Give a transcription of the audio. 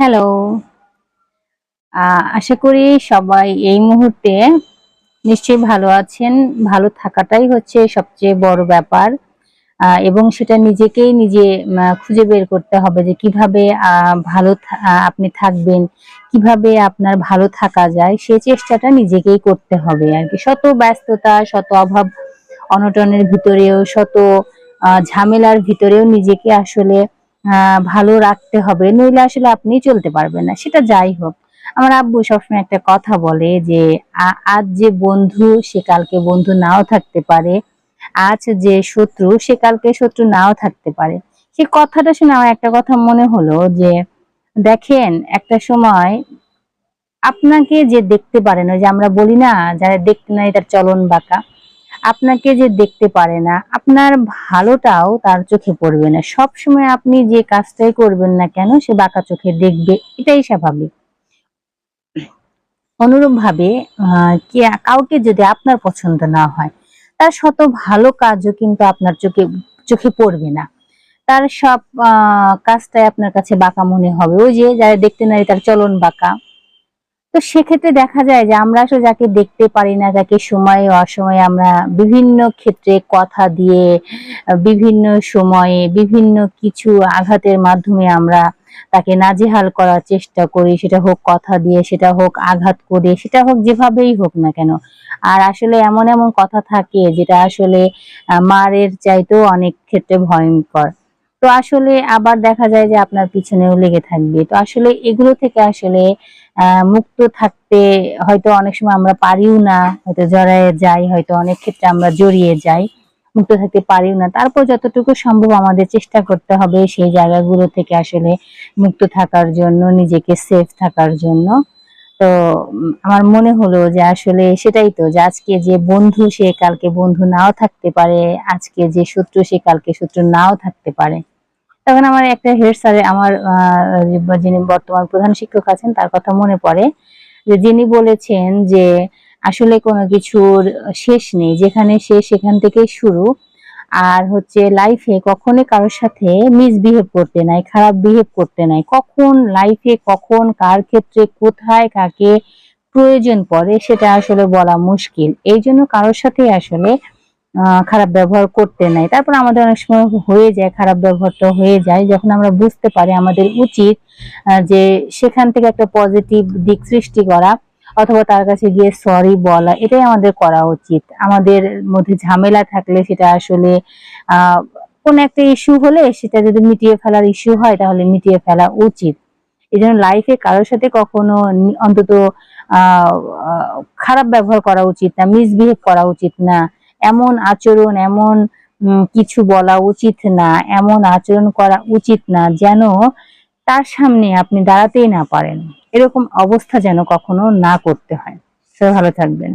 Hello আশা করি সবাই এই মুহূর্তে নিশ্চয়ই ভালো আছেন। ভালো থাকাটাই হচ্ছে সবচেয়ে বড় ব্যাপার। এবং সেটা নিজেকেই নিজে খুঁজে বের করতে হবে যে কীভাবে ভালো আপনি থাকবেন, কীভাবে আপনার ভালো থাকা যায়, সে চেষ্টাটা নিজেকেই করতে হবে আর কি। শত ব্যস্ততা, শত অভাব, অনটনের ভিতরেও, শত ঝামেলার ভিতরেও নিজেকে আসলে ভালো রাখতে হবে, নইলে আসলে আপনি চলতে পারবেন না। সেটা যাই হোক। আমার আব্বু সবসময় একটা কথা বলে যে আজ যে বন্ধু, সে কালকে বন্ধু নাও থাকতে পারে। আজ যে শত্রু, সে কালকে শত্রু নাও থাকতে পারে। সে কথাটা শুনে আমার একটা কথা মনে হলো যে, দেখেন, একটা সময় আপনাকে যে দেখতে পারে না যে আমরা বলি না, যারা দেখতে নাই তার চলন বাঁকা। আপনাকে যে দেখতে পারে না, আপনার ভালোটাও তার চোখে পড়বে না। সব সময় আপনি যে কাজটাই করবেন না কেন, সে বাঁকা চোখে দেখবে। এটাই স্বাভাবিক। অনুরূপ ভাবে কি, কাউকে যদি আপনার পছন্দ না হয়, তার শত ভালো কাজও কিন্তু আপনার চোখে চোখে পড়বে না। তার সব কাজটাই আপনার কাছে বাঁকা মনে হবে। ওই যে, যারা দেখতে নারী তার চলন বাঁকা। তো সেক্ষেত্রে দেখা যায় যে আমরা আসলে যাকে দেখতে পারি না, যাকে সময়ে অসময়ে আমরা বিভিন্ন ক্ষেত্রে কথা দিয়ে, বিভিন্ন সময়ে বিভিন্ন কিছু আঘাতের মাধ্যমে আমরা তাকে নাজেহাল করার চেষ্টা করি। সেটা হোক কথা দিয়ে, সেটা হোক আঘাত করে, সেটা হোক যেভাবেই হোক না কেন। আর আসলে এমন এমন কথা থাকে যেটা আসলে মারের চাইতেও অনেক ক্ষেত্রে ভয়ঙ্কর। তো আসলে আবার দেখা যায় যে আপনার পিছনেও লেগে থাকবে। তো আসলে এগুলো থেকে আসলে মুক্ত থাকতে হয়তো অনেক সময় আমরা পারিও না, হয়তো জড়ায়ে যাই, হয়তো অনেক ক্ষেত্রে আমরা জড়িয়ে যাই, মুক্ত থাকতে পারিও না। তারপর যতটুকু সম্ভব আমাদের চেষ্টা করতে হবে সেই জায়গাগুলো থেকে আসলে মুক্ত থাকার জন্য, নিজেকে সেফ থাকার জন্য। তো আমার মনে হলো যে আসলে সেটাই তো, যে আজকে যে বন্ধু সে কালকে বন্ধু নাও থাকতে পারে, আজকে যে শত্রু সে কালকে শত্রু নাও থাকতে পারে। তখন আমার একটা হেড স্যারে আমার যিনি বর্তমান প্রধান শিক্ষক আছেন, তার কথা মনে পড়ে যে যিনি বলেছেন যে আসলে কোনো কিছুর শেষ নেই, যেখানে শেষ সেখান থেকেই শুরু। আর হচ্ছে লাইফে কখনোই কারোর সাথে মিসবিহেভ করতে নাই, খারাপ বিহেভ করতে নাই। কখন লাইফে কখন, কার ক্ষেত্রে, কোথায়, কাকে প্রয়োজন পড়ে, সেটা আসলে বলা মুশকিল। এই জন্য কারোর সাথে আসলে খারাপ ব্যবহার করতে নাই। তারপর আমাদের অনেক সময় হয়ে যায়, খারাপ ব্যবহারটা হয়ে যায়। যখন আমরা বুঝতে পারি আমাদের উচিত যে সেখান থেকে একটা পজিটিভ দিক সৃষ্টি করা অথবা তার কাছে গিয়ে সরি বলা, এটাই আমাদের করা উচিত। আমাদের মধ্যে ঝামেলা থাকলে সেটা আসলে কোন একটা ইস্যু হলে সেটা যদি মিটিয়ে ফেলার ইস্যু হয়, তাহলে মিটিয়ে ফেলা উচিত। এই জন্য লাইফে কারোর সাথে কখনো অন্তত খারাপ ব্যবহার করা উচিত না মিসবিহেভ করা উচিত না। এমন আচরণ, এমন কিছু বলা উচিত না, এমন আচরণ করা উচিত না যেন তার সামনে আপনি দাঁড়াতেই না পারেন। এরকম অবস্থা যেন কখনো না করতে হয়। সে ভালো থাকবেন।